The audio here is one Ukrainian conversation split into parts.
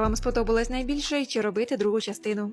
вам сподобалась найбільше, і чи робити другу частину.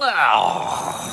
Wow.